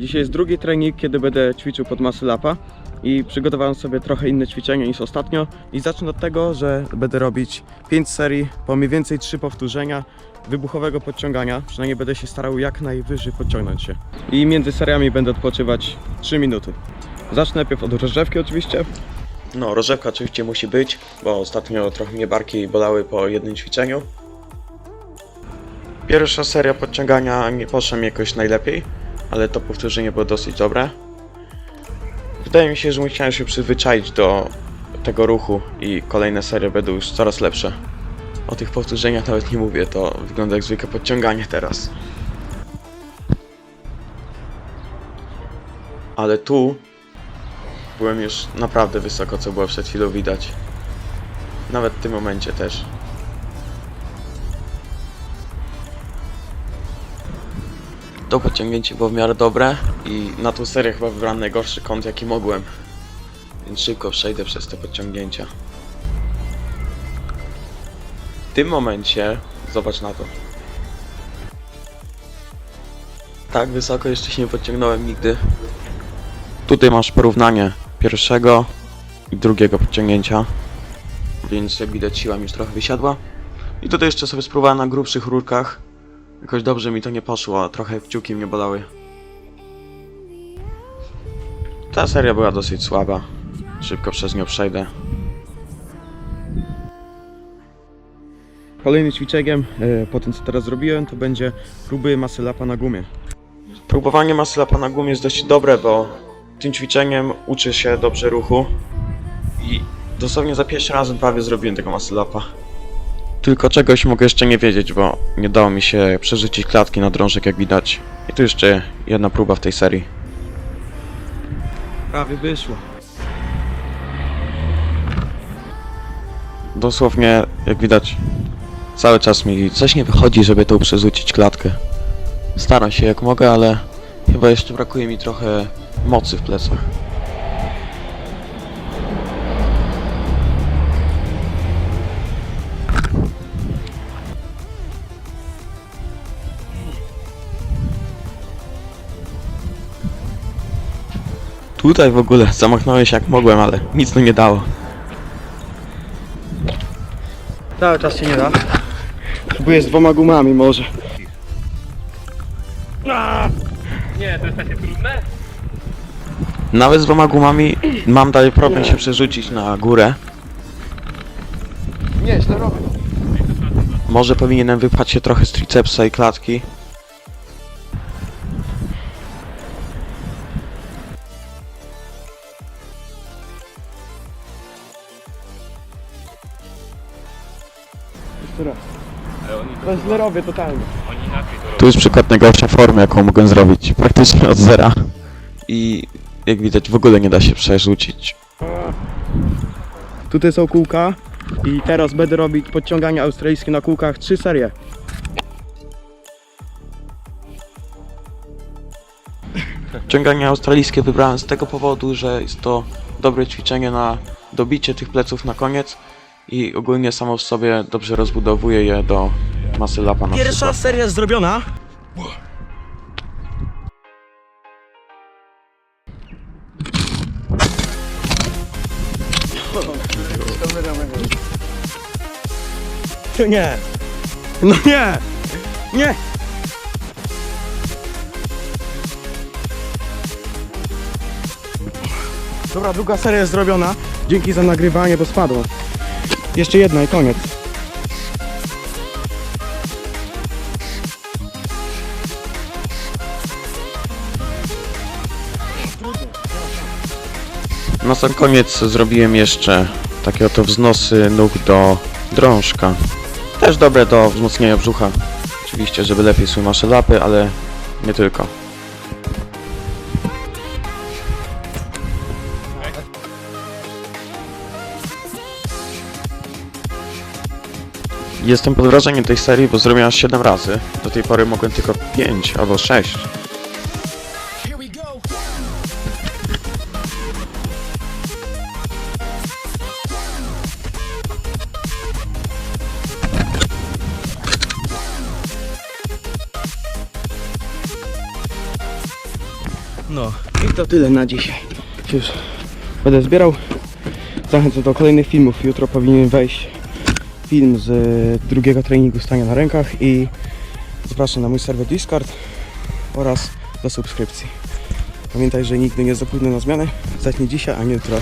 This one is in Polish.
Dzisiaj jest drugi trening, kiedy będę ćwiczył pod muscle upa i przygotowałem sobie trochę inne ćwiczenia niż ostatnio i zacznę od tego, że będę robić 5 serii po mniej więcej 3 powtórzenia wybuchowego podciągania, przynajmniej będę się starał jak najwyżej podciągnąć się i między seriami będę odpoczywać 3 minuty. Zacznę najpierw od rozgrzewki oczywiście. No, rozgrzewka oczywiście musi być, bo ostatnio trochę mnie barki bolały po jednym ćwiczeniu. Pierwsza seria podciągania nie poszła mi jakoś najlepiej, ale to powtórzenie było dosyć dobre. Wydaje mi się, że musiałem się przyzwyczaić do tego ruchu i kolejne serie będą już coraz lepsze. O tych powtórzeniach nawet nie mówię, to wygląda jak zwykłe podciąganie teraz. Ale tu byłem już naprawdę wysoko, co było przed chwilą widać. Nawet w tym momencie też. To podciągnięcie było w miarę dobre i na tą serię chyba wybrałem najgorszy kąt jaki mogłem. Więc szybko przejdę przez te podciągnięcia. W tym momencie, zobacz na to. Tak wysoko jeszcze się nie podciągnąłem nigdy. Tutaj masz porównanie pierwszego i drugiego podciągnięcia. Więc jak widać siła mi już trochę wysiadła. I tutaj jeszcze sobie spróbowałem na grubszych rurkach. Jakoś dobrze mi to nie poszło, a trochę kciuki mnie bolały. Ta seria była dosyć słaba. Szybko przez nią przejdę. Kolejnym ćwiczeniem e, po tym co teraz zrobiłem to będzie próby masy lapa na gumie. Próbowanie masy lapa na gumie jest dość dobre, bo tym ćwiczeniem uczy się dobrze ruchu i dosłownie za pierwszy raz prawie zrobiłem tego masy lapa. Tylko czegoś mogę jeszcze nie wiedzieć, bo nie dało mi się przerzucić klatki na drążek jak widać. I tu jeszcze jedna próba w tej serii. Prawie wyszło. Dosłownie, jak widać, cały czas mi coś nie wychodzi, żeby tą przerzucić klatkę. Staram się jak mogę, ale chyba jeszcze brakuje mi trochę mocy w plecach. Tutaj w ogóle zamachnąłem się jak mogłem, ale nic to nie dało. Cały czas się nie da. Próbuję z dwoma gumami może. Nie, to jest takie trudne? Nawet z dwoma gumami mam dalej problem się przerzucić na górę. Nie, źle robię. Może powinienem wypchać się trochę z tricepsa i klatki. Ale oni to, źle robię totalnie. Tu jest przykład najgorszej formy, jaką mogłem zrobić. Praktycznie od zera. I jak widać w ogóle nie da się przerzucić. Tutaj są kółka i teraz będę robić podciągania australijskie na kółkach, trzy serie. Ciąganie australijskie wybrałem z tego powodu, że jest to dobre ćwiczenie na dobicie tych pleców na koniec i ogólnie samo w sobie dobrze rozbudowuje je do masy lapa na Pierwsza przykład. seria jest zrobiona. Nie. No nie. Nie. Dobra, druga seria jest zrobiona. Dzięki za nagrywanie, bo spadło. Jeszcze jedna i koniec. Na sam koniec zrobiłem jeszcze takie oto wznosy nóg do drążka. Też dobre do wzmocnienia brzucha. Oczywiście, żeby lepiej szły nasze lapy, ale nie tylko. Jestem pod wrażeniem tej serii, bo zrobiłem aż 7 razy. Do tej pory mogłem tylko 5 albo 6. No i to tyle na dzisiaj. Już będę zbierał. Zachęcam do kolejnych filmów. Jutro powinien wejść film z e, drugiego treningu stania na rękach i zapraszam na mój serwer Discord oraz do subskrypcji. Pamiętaj, że nigdy nie jest za późno na zmianę. Zacznij dzisiaj, a nie jutro.